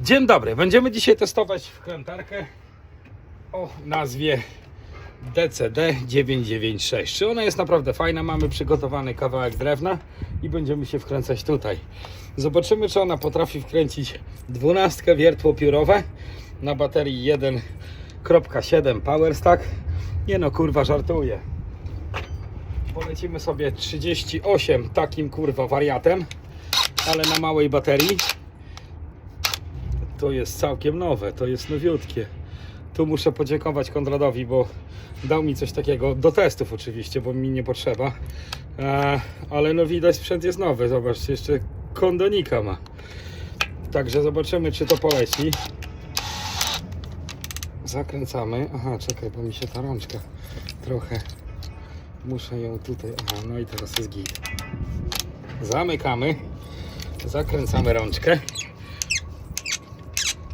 Dzień dobry, będziemy dzisiaj testować wkrętarkę o nazwie DCD 996. Czy ona jest naprawdę fajna? Mamy przygotowany kawałek drewna i będziemy się wkręcać tutaj. Zobaczymy, czy ona potrafi wkręcić 12 wiertło piórowe na baterii 1.7 Power Stack. Nie no, kurwa, żartuję. Polecimy sobie 38 takim kurwa wariatem, ale na małej baterii. To jest całkiem nowe, to jest nowiutkie. Tu muszę podziękować Konradowi, bo dał mi coś takiego, do testów oczywiście, bo mi nie potrzeba. E, ale no widać, sprzęt jest nowy, zobaczcie, jeszcze kondonika ma. Także zobaczymy, czy to poleci. Zakręcamy. Aha, czekaj, bo mi się ta rączka trochę... Muszę ją tutaj... Aha, no i teraz jest git. Zamykamy. Zakręcamy rączkę.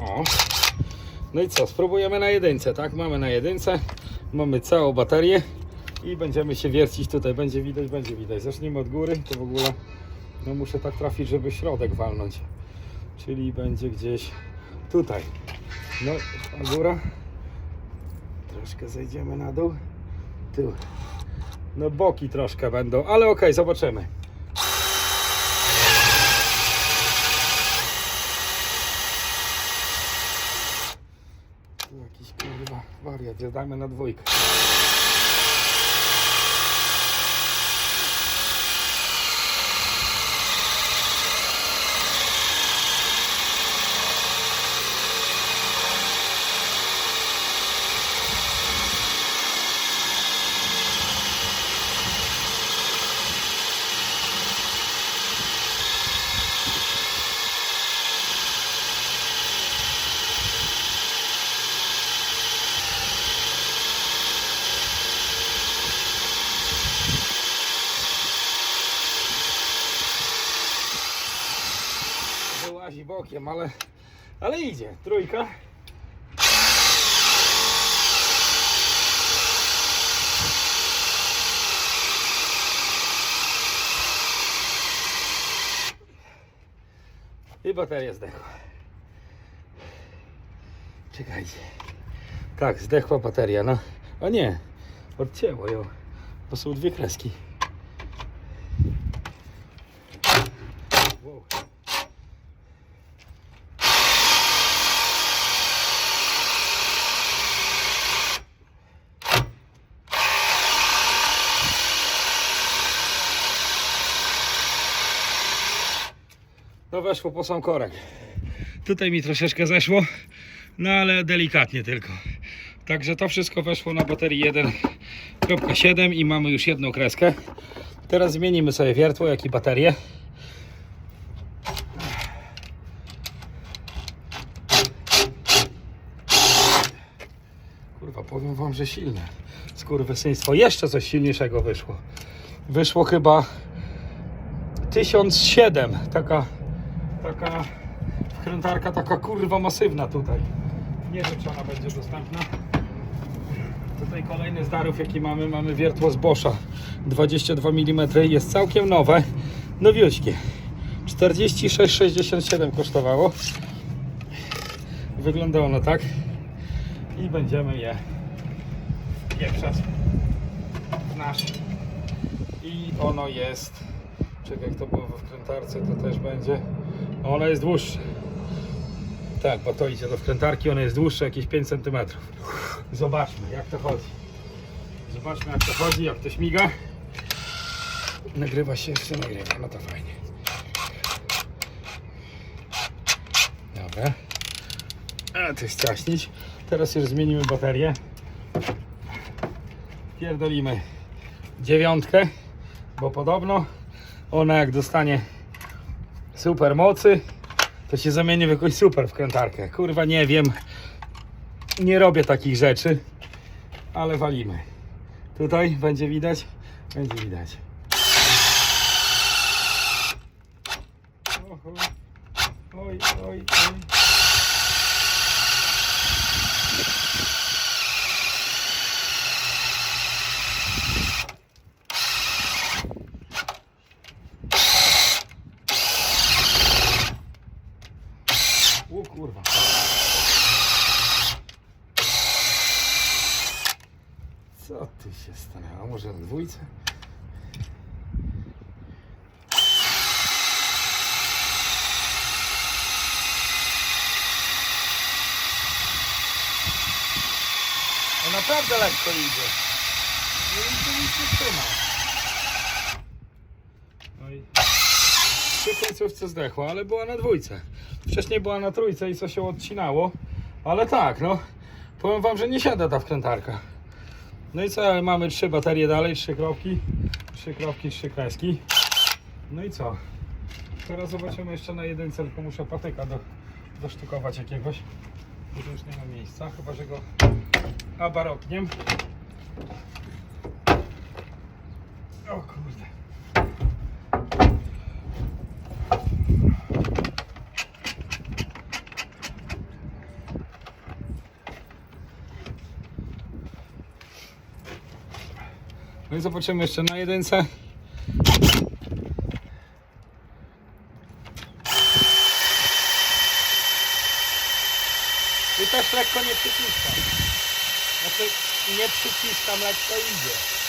O. No i co? Spróbujemy na jedynce, tak? Mamy na jedynce. Mamy całą baterię i będziemy się wiercić tutaj. Będzie widać, będzie widać. Zacznijmy od góry. To w ogóle no muszę tak trafić, żeby środek walnąć. Czyli będzie gdzieś tutaj. No, a góra. Troszkę zejdziemy na dół. Tu. No boki troszkę będą, ale okej, zobaczymy. Tu jakiś kurwa wariat, dajmy na dwójkę. Wyłazi bokiem, ale, ale idzie. Trójka. I bateria zdechła. Czekajcie. Tak, zdechła bateria, no. O nie, odcięło ją. To są dwie kreski. No weszło po sam korek. Tutaj mi troszeczkę zeszło, no ale delikatnie tylko. Także to wszystko weszło na baterii 1.7 i mamy już jedną kreskę. Teraz zmienimy sobie wiertło, jak i baterię. Kurwa, powiem wam, że silne. Skurwysyństwo. Jeszcze coś silniejszego wyszło. Wyszło chyba 1007. Taka, taka wkrętarka, taka kurwa masywna tutaj. Nie wiem, czy ona będzie dostępna. Tutaj kolejny z darów, jaki mamy, mamy wiertło z Boscha. 22 mm, jest całkiem nowe, nowiuśkie. 46,67 kosztowało. Wygląda ono tak. I będziemy je pieprzać w nasz. I ono jest, czekaj jak to było we wkrętarce, to też będzie. Ono jest dłuższe. Tak, bo to idzie do wkrętarki, ono jest dłuższe, jakieś 5 cm. Zobaczmy jak to chodzi. Zobaczmy jak to chodzi, jak to śmiga. Nagrywa się, jeszcze nagrywa, no to fajnie. Dobra. A to jest ciaśnić. Teraz już zmienimy baterię. Pierdolimy dziewiątkę, bo podobno ona jak dostanie super mocy, to się zamieni w jakąś super wkrętarkę. Kurwa nie wiem, nie robię takich rzeczy, ale walimy. Tutaj będzie widać, będzie widać. Oj, oj, oj. O kurwa. Co ty się stanęło? Może na dwójce? No naprawdę lekko idzie. No i to nic nie trzyma. No i przy końcówce zdechła, ale była na dwójce. Wcześniej była na trójce i co się odcinało. Ale tak, no. Powiem wam, że nie siada ta wkrętarka. No i co, ale mamy trzy baterie dalej, trzy kropki. Trzy kropki, trzy kreski. No i co? Teraz zobaczymy jeszcze na jedynce, tylko muszę patyka do, dosztukować jakiegoś. Bo już nie ma miejsca, chyba że go abarotniem. O kurde. No i zobaczymy jeszcze na jedynce. I też lekko nie przyciskam. Znaczy nie przyciskam, lekko idzie.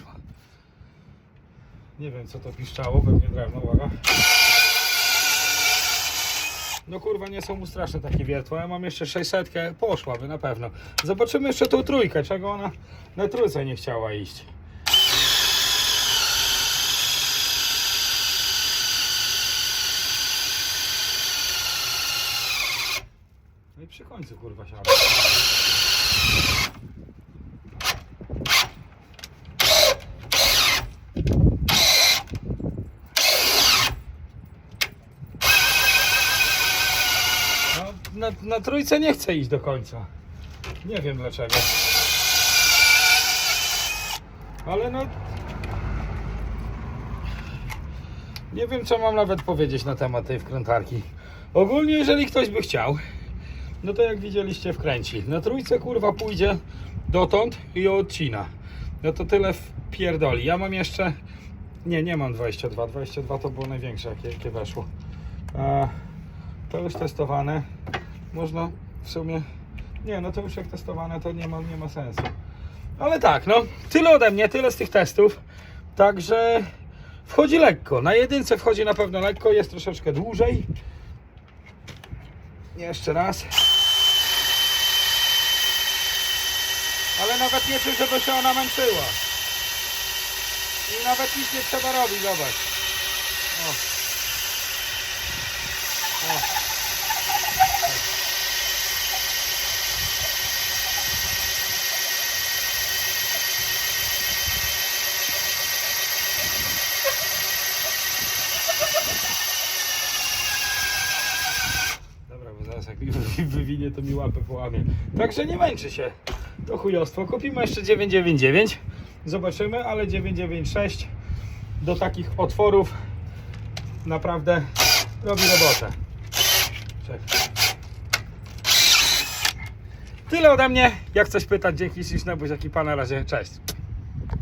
Cała weszła. Nie wiem co to piszczało, pewnie drewno, uwaga. No kurwa, nie są mu straszne takie wiertła. Ja mam jeszcze 600, poszłaby na pewno. Zobaczymy jeszcze tą trójkę, czego ona na trójce nie chciała iść. No i przy końcu kurwa siada. No, na, na trójce nie chcę iść do końca. Nie wiem dlaczego. Ale no. Nie wiem, co mam nawet powiedzieć na temat tej wkrętarki. Ogólnie, jeżeli ktoś by chciał, no to jak widzieliście, wkręci. Na trójce kurwa pójdzie dotąd i ją odcina. No to tyle w pierdoli. Ja mam jeszcze. Nie, nie mam 22. 22 to było największe, jakie, jakie weszło. To już testowane. Można w sumie. Nie, no to już jak testowane, to nie ma, nie ma sensu. Ale tak, no, tyle ode mnie, tyle z tych testów. Także wchodzi lekko. Na jedynce wchodzi na pewno lekko, jest troszeczkę dłużej. Jeszcze raz. Ale nawet nie czuć, żeby się ona męczyła. I nawet nic nie trzeba robić, zobacz. O. Dobra, bo zaraz jak mi wy- łapę połamie. Także nie męczy się. To chujostwo. Kupimy jeszcze 999. Zobaczymy, ale 996 do takich otworów naprawdę robi robotę. Czekaj. Tyle ode mnie. Jak coś pytać, dzięki śliczne buziaki pana razie. Cześć.